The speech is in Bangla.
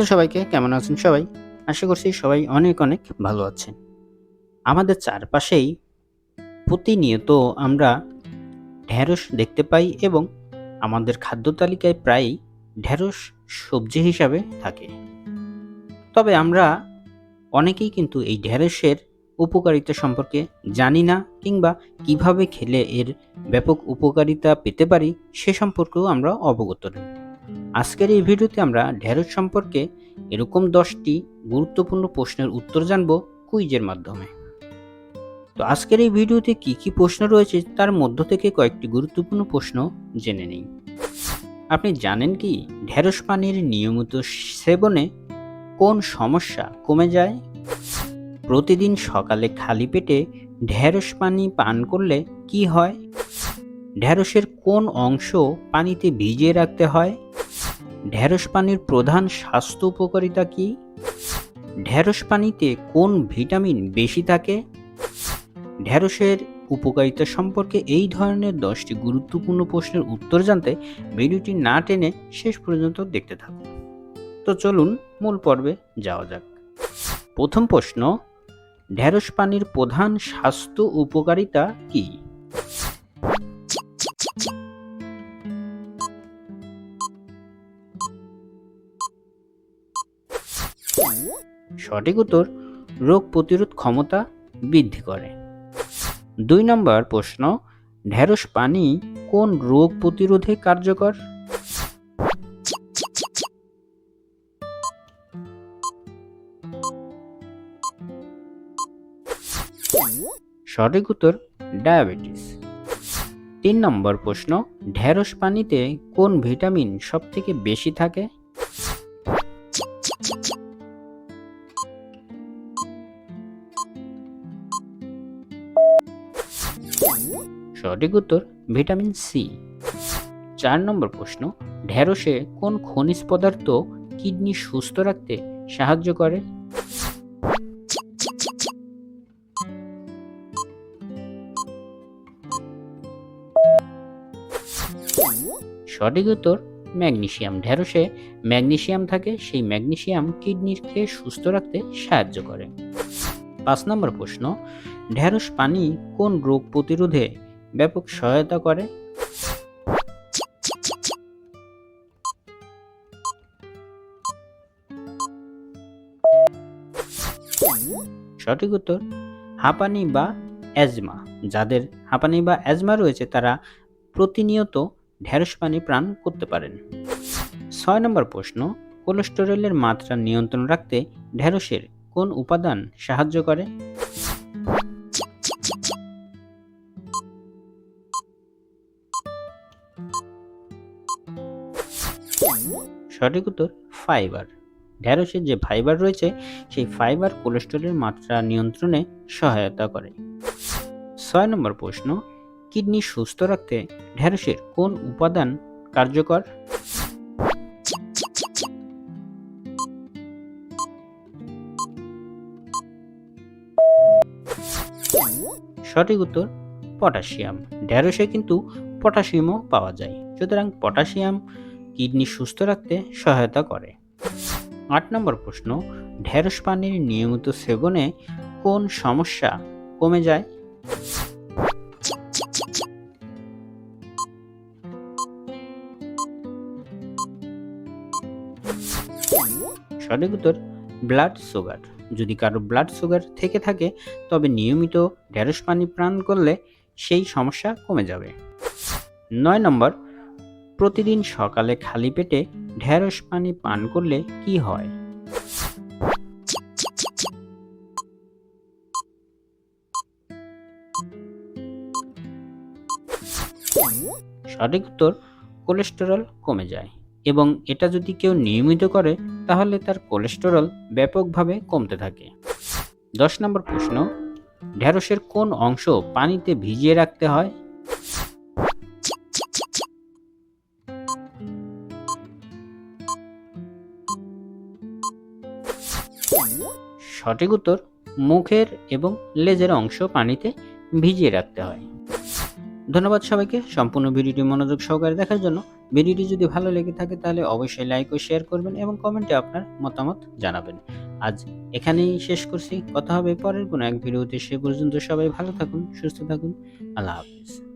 হ্যালো সবাইকে, কেমন আছেন সবাই? আশা করছি সবাই অনেক অনেক ভালো আছেন। আমাদের চারপাশেই প্রতিনিয়ত আমরা ঢ্যাঁড়স দেখতে পাই এবং আমাদের খাদ্য তালিকায় প্রায়ই ঢ্যাঁড়স সবজি হিসাবে থাকে। তবে আমরা অনেকেই কিন্তু এই ঢ্যাঁড়সের উপকারিতা সম্পর্কে জানি না কিংবা কীভাবে খেলে এর ব্যাপক উপকারিতা পেতে পারি সে সম্পর্কেও আমরা অবগত নই। আজকের এই ভিডিওতে আমরা ঢেঁড়স সম্পর্কে এরকম দশটি গুরুত্বপূর্ণ প্রশ্নের উত্তর জানব কুইজের মাধ্যমে। তো আজকের এই ভিডিওতে কি কি প্রশ্ন রয়েছে তার মধ্য থেকে কয়েকটি গুরুত্বপূর্ণ প্রশ্ন জেনে নিই। আপনি জানেন কি ঢেঁড়স পানির নিয়মিত সেবনে কোন সমস্যা কমে যায়? প্রতিদিন সকালে খালি পেটে ঢেঁড়স পানি পান করলে কি হয়? ঢেঁড়সের কোন অংশ পানিতে ভিজিয়ে রাখতে হয়? ঢেঁড়স পানির প্রধান স্বাস্থ্য উপকারিতা কি? ঢেঁড়স পানিতে কোন ভিটামিন বেশি থাকে? ঢেঁড়সের উপকারিতা সম্পর্কে এই ধরনের দশটি গুরুত্বপূর্ণ প্রশ্নের উত্তর জানতে ভিডিওটি না টেনে শেষ পর্যন্ত দেখতে থাকুন। তো চলুন মূল পর্বে যাওয়া যাক। প্রথম প্রশ্ন, ঢেঁড়স পানির প্রধান স্বাস্থ্য উপকারিতা কী? সঠিক উত্তর, রোগ প্রতিরোধ ক্ষমতা বৃদ্ধি করে। দুই নম্বর প্রশ্ন, ঢেঁড়স পানি কোন রোগ প্রতিরোধে কার্যকর? সঠিক উত্তর, ডায়াবেটিস। তিন নম্বর প্রশ্ন, ঢেঁড়স পানিতে কোন ভিটামিন সবথেকে বেশি থাকে? সঠিক উত্তর, ভিটামিন সি। চার নম্বর প্রশ্ন, ঢেঁড়সে কোন খনিজ পদার্থ কিডনি সুস্থ রাখতে সাহায্য করে? সঠিক উত্তর ম্যাগনেসিয়াম ঢেঁড়সে ম্যাগনেসিয়াম থাকে, সেই ম্যাগনেসিয়াম কিডনিকে সুস্থ রাখতে সাহায্য করে। পাঁচ নম্বর প্রশ্ন, ঢেঁড়স পানি কোন রোগ প্রতিরোধে ব্যাপক সহায়তা করে? সঠিক উত্তর, হাঁপানি বা অ্যাজমা। যাদের হাঁপানি বা অ্যাজমা রয়েছে, তারা প্রতিনিয়ত ঢেঁড়স পানি প্রাণ করতে পারেন। ছয় নম্বর প্রশ্ন, কোলেস্টেরলের মাত্রা নিয়ন্ত্রণ রাখতে ঢেঁড়সের কোন উপাদান সাহায্য করে? সঠিক উত্তর, ফাইবার। ঢ্যাঁড়সের যে ফাইবার রয়েছে, সেই ফাইবার কোলেস্টেরলের মাত্রা নিয়ন্ত্রণে সহায়তা করে। ছয় নম্বর প্রশ্ন, কিডনি সুস্থ রাখতে ঢ্যাঁড়সের কোন উপাদান কার্যকর? সঠিক উত্তর, পটাশিয়াম। ঢ্যাঁড়সে কিন্তু পটাশিয়ামও পাওয়া যায়। সুতরাং পটাশিয়াম কিডনি সুস্থ রাখতে সহায়তা করে। আট নম্বর প্রশ্ন, ঢেঁড়স পানির নিয়মিত সেবনে কোন সমস্যা কমে যায়? সঠিক উত্তর, ব্লাড সুগার। যদি কারও ব্লাড সুগার থেকে থাকে, তবে নিয়মিত ঢেঁড়স পানি পান করলে সেই সমস্যা কমে যাবে। নয় নম্বর, প্রতিদিন সকালে খালি পেটে ঢেঁড়স পানি পান করলে কি হয়? সঠিক উত্তর কোলেস্টেরল কমে যায়। এবং এটা যদি কেউ নিয়মিত করে, তাহলে তার কোলেস্টেরল ব্যাপকভাবে কমতে থাকে। দশ নম্বর প্রশ্ন, ঢেঁড়সের কোন অংশ পানিতে ভিজিয়ে রাখতে হয়? সঠিক উত্তর, মুখের এবং লেজের অংশ পানিতে ভিজিয়ে রাখতে হয়। ধন্যবাদ সবাইকে, সম্পূর্ণ ভিডিওটি মনোযোগ সহকারে দেখার জন্য। ভিডিওটি যদি ভালো লেগে থাকে তাহলে অবশ্যই লাইক ও শেয়ার করবেন এবং কমেন্টে আপনার মতামত জানাবেন। আজ এখানেই শেষ করছি। কথা হবে পরের কোনো এক ভিডিওতে। সে পর্যন্ত সবাই ভালো থাকুন, সুস্থ থাকুন। আল্লাহ হাফিজ।